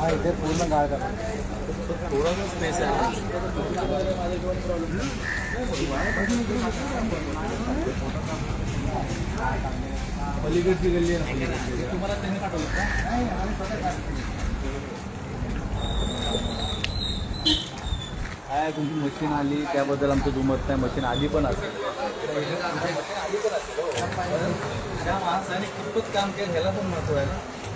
हा इथे पूर्ण गाळ करा. थोडासा स्पेस आहे पलीकडची गल्ली आहे ना. तुम्हाला त्यांनी पाठवलं का काय तुमची मशीन आली? त्याबद्दल आमचं दुमत नाही. मशीन आली पण असेल. त्या माणसाने कितपत काम केलं ह्याला पण महत्त्व आहे ना.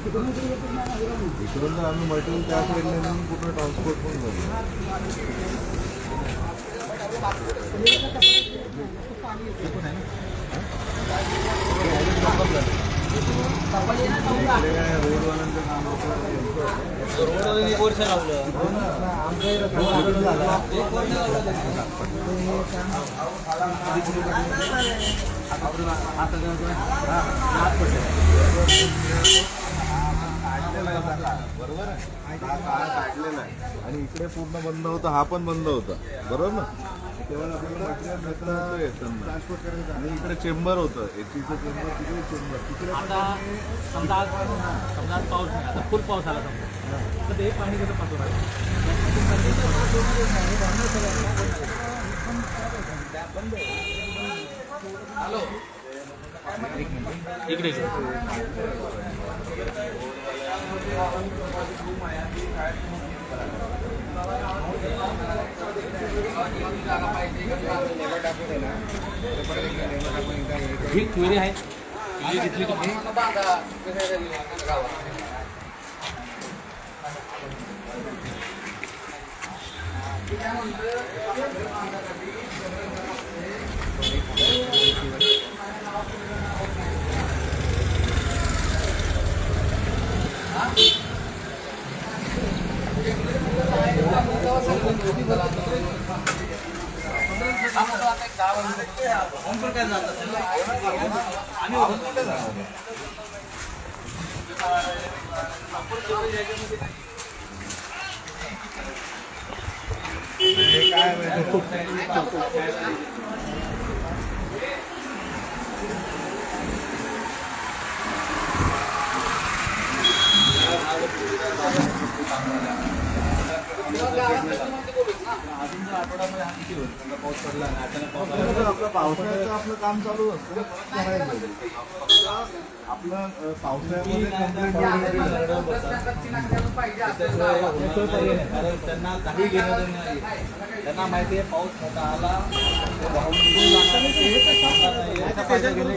इकडून आम्ही मटेरियल त्या साईडला नेऊन पूर्ण ट्रान्सपोर्ट पण झालं इकडे रोडवाल्यांचं काम होतं एक वर्ष लावलं एक वर्ष लावलं त्यांनी. काढलेला आहे त्याला, बरोबर? आहे हा काळ काढलेला आहे. आणि इकडे पूर्ण बंद होता हा पण बंद होता. बरोबर ना? तेव्हा आपल्याला ट्रान्सपोर्ट करायचं आणि इकडे चेंबर होतं. एसीचं चेंबर तिकडे चेंबर. तिकडे आता समजा आज समजा आज पाऊस नाही. आता फुल पाऊस आला समजा. तर ते पाणी कसं हॅलो. इकडे जी क्वेरी आहे क्वेरी घेतली तुम्ही ओमकर हे काय माहिती अजून जर आठवड्यामध्ये हा किती होईल? समजा पाऊस पडला नाही अचानक पाऊस आला. आपलं आपलं पावसाळ्याचं आपलं काम चालू असतं. करायचं. आपलं अं, पावसाळ्यामध्ये वगैरे नाही. कारण त्यांना काही घेणं देणं नाही. त्यांना माहिती आहे पाऊस मोठा आला ते वाहून निघून जाणार नाही. फायदा घेणे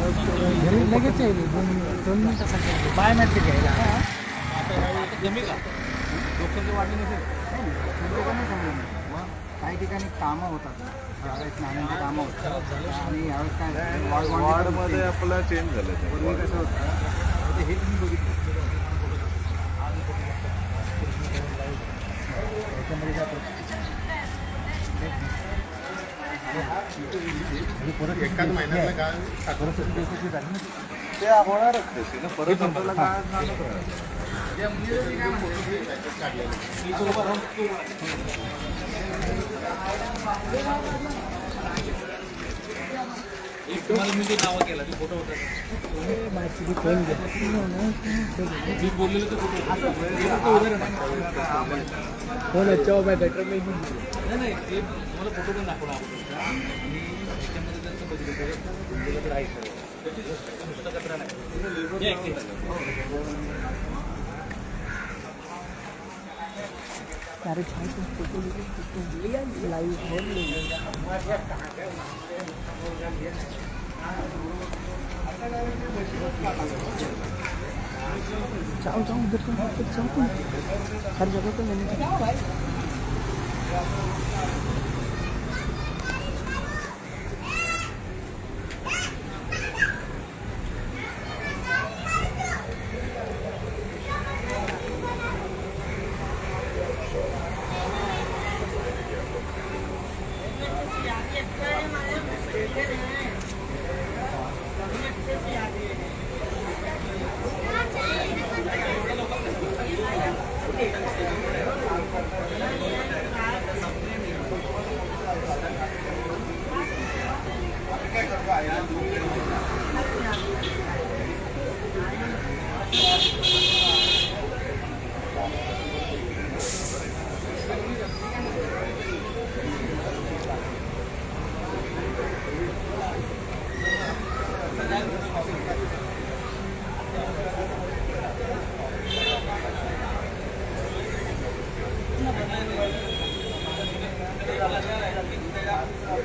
लगेच येईल दोन दोन मिनिटासाठी बायोमॅट्रिक घ्यायला जमी का लोकसंख्या वाढली नसेल काही ठिकाणी कामं होतात त्यावेळेस कामं होतात आणि यावेळेस काय वॉर्ड वॉर्डमध्ये आपलं चेंज झालं पूर्वी कसं होतं. ते हे तुम्ही बघितलं त्याच्यामध्ये काय प्रॉब्लेम? आणि परत एकाच महिन्यात परत त्याची झाली ना ते होणारच तशी ना परत आपल्याला काय झालं. एक तुम्हाला मी जे नावं केलं ते फोटो होतं. माहिती फोन लेटर में ही नाही नाही ते मला फोटो पण दाखवला. आणि त्याच्यामध्ये त्यांचं बघितलं आहे सगळं. त्याची नुसतं कचरा नाही हे ऐकते. अरे छान जाओ जाओ उधर को उधर तुम हर जगह पे मैंने Yeah.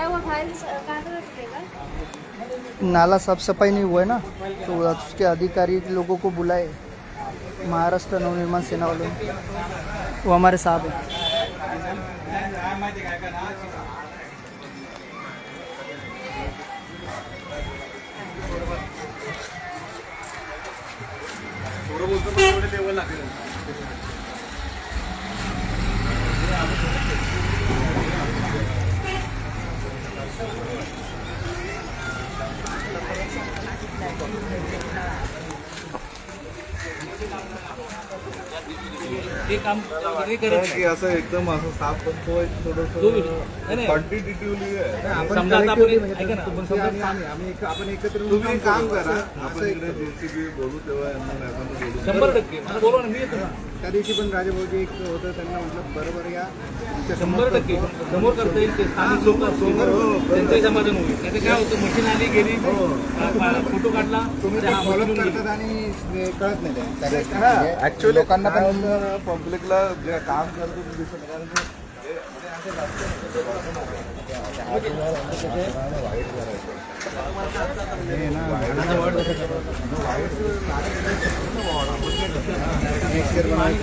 क्या हुआ? फ़ाइल कहाँ तक रखेगा नाला साफ़ सफ़ाई नहीं हुआ है ना तो उसके अधिकारी लोगों को बुलाए महाराष्ट्र नवनिर्माण सेना वालों वो हमारे साहब हैं। ते काम कधी करत नाही नाही की असं एकदम असं साफ नाही, नाही. क्वांटिटेटिव्हली आहे. समजा आता आपण ऐका ना. आपण समजा आपण एकत्र तुम्ही एक काम करा. आपण इकडे जेसीबी बोलू तेव्हा यांना नायकांना बोलू. शंभर टक्के. मला बोलवा ना मी येतो ना. त्या दिवशी पण राजेभाऊजी एक होतं त्यांना म्हटलं बरोबर या. शंभर टक्के. समोर करता येईल ते स्थानिक लोक असतील. त्यांचंही समाधान होईल. नाही तर काय होतं मशीन आली गेली. फोटो काढला. तुम्ही ते हा फॉलोअप मशीन गेली. करतात आणि कळत नाही ते. ऍक्च्युअली लोकांना पण पब्लिकला जे काम करतो ते दिसत कारण वाईट